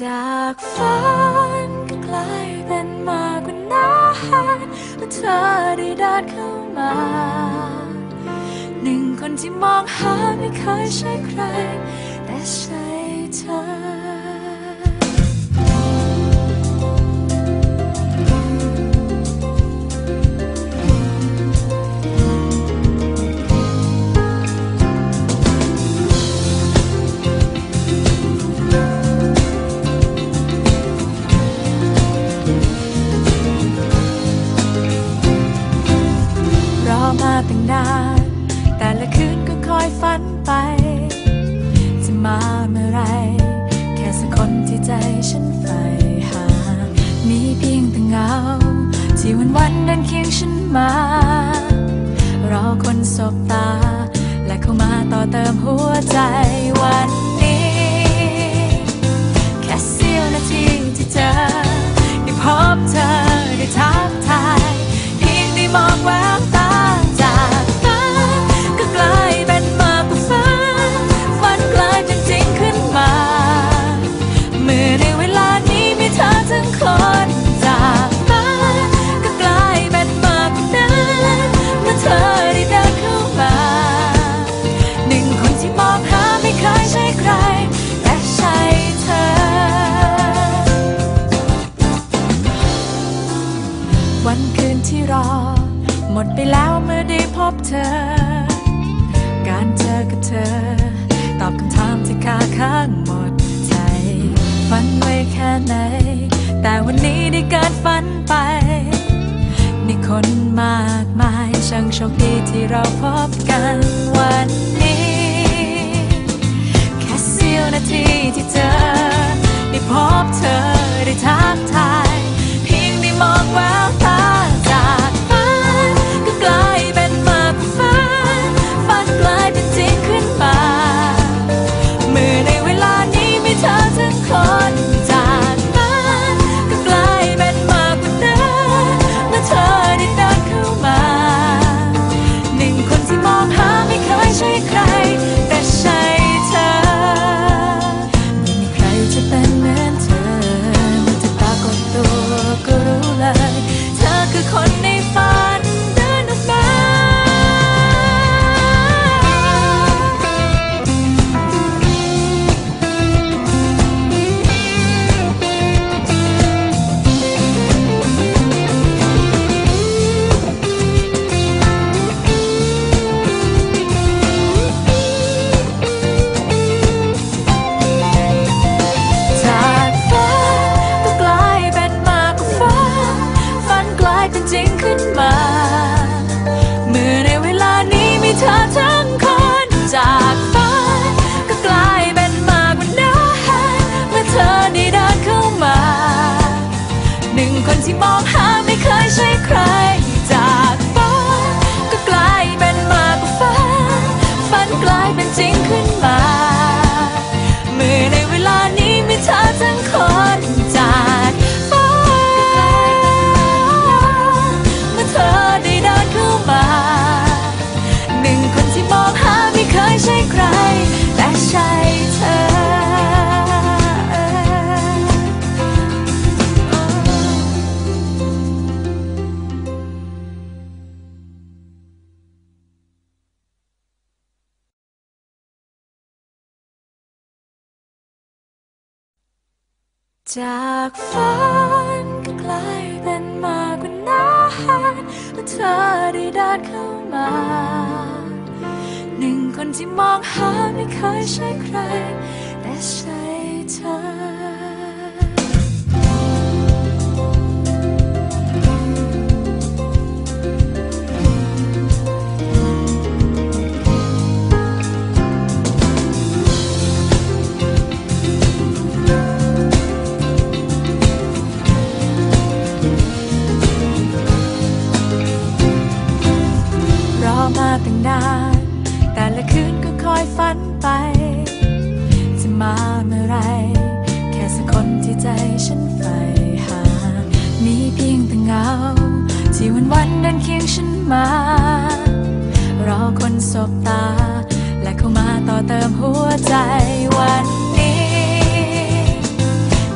จากฝันก็กลายเป็นมากกว่านั้นเมื่อเธอได้เดินเข้ามา หนึ่งคนที่มองหาไม่เคยใช่ใคร แต่ฉัน คนสบตา และเข้ามาต่อเติมหัวใจวัน แต่วันนี้ได้เกิดฝันไปในคนมากมายช่างโชคดีที่เราพบกันวันนี้ แค่เสี้ยวนาทีที่เจอ ได้พบเธอได้ทักทาย เพียงได้มองแววตา จากฝันก็กลายเป็นมากกว่านั้มื่อเธอได้เดินเข้ามา หนึ่งคนที่มองหาไม่เคยใช่ใคร แต่ใช่เธอ และเข้ามาต่อเติมหัวใจวันนี้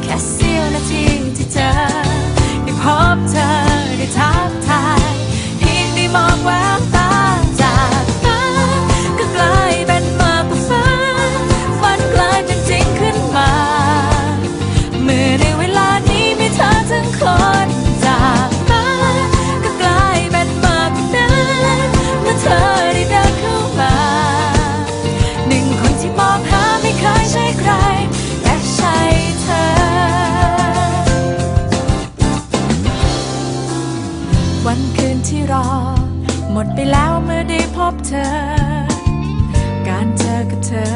แค่เสี้ยวนาทีที่เจอได้พบเธอได้ทักทายเพียงได้มองว่า ธอ การเจอกับเธอ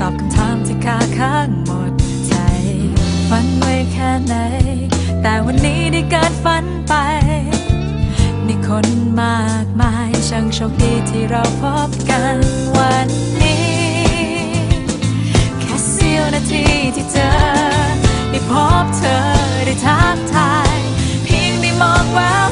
ตอบคำถามที่คาค้างหมดใจ ฝันไว้แค่ไหน แต่วันนี้ได้เกิดฝันไป นี่คนมากมาย ช่างโชคดีที่เราพบกันวันนี้ แค่เสี้ยวนาทีที่เจอ ได้พบเธอได้ทักทาย เพียงได้มองแวว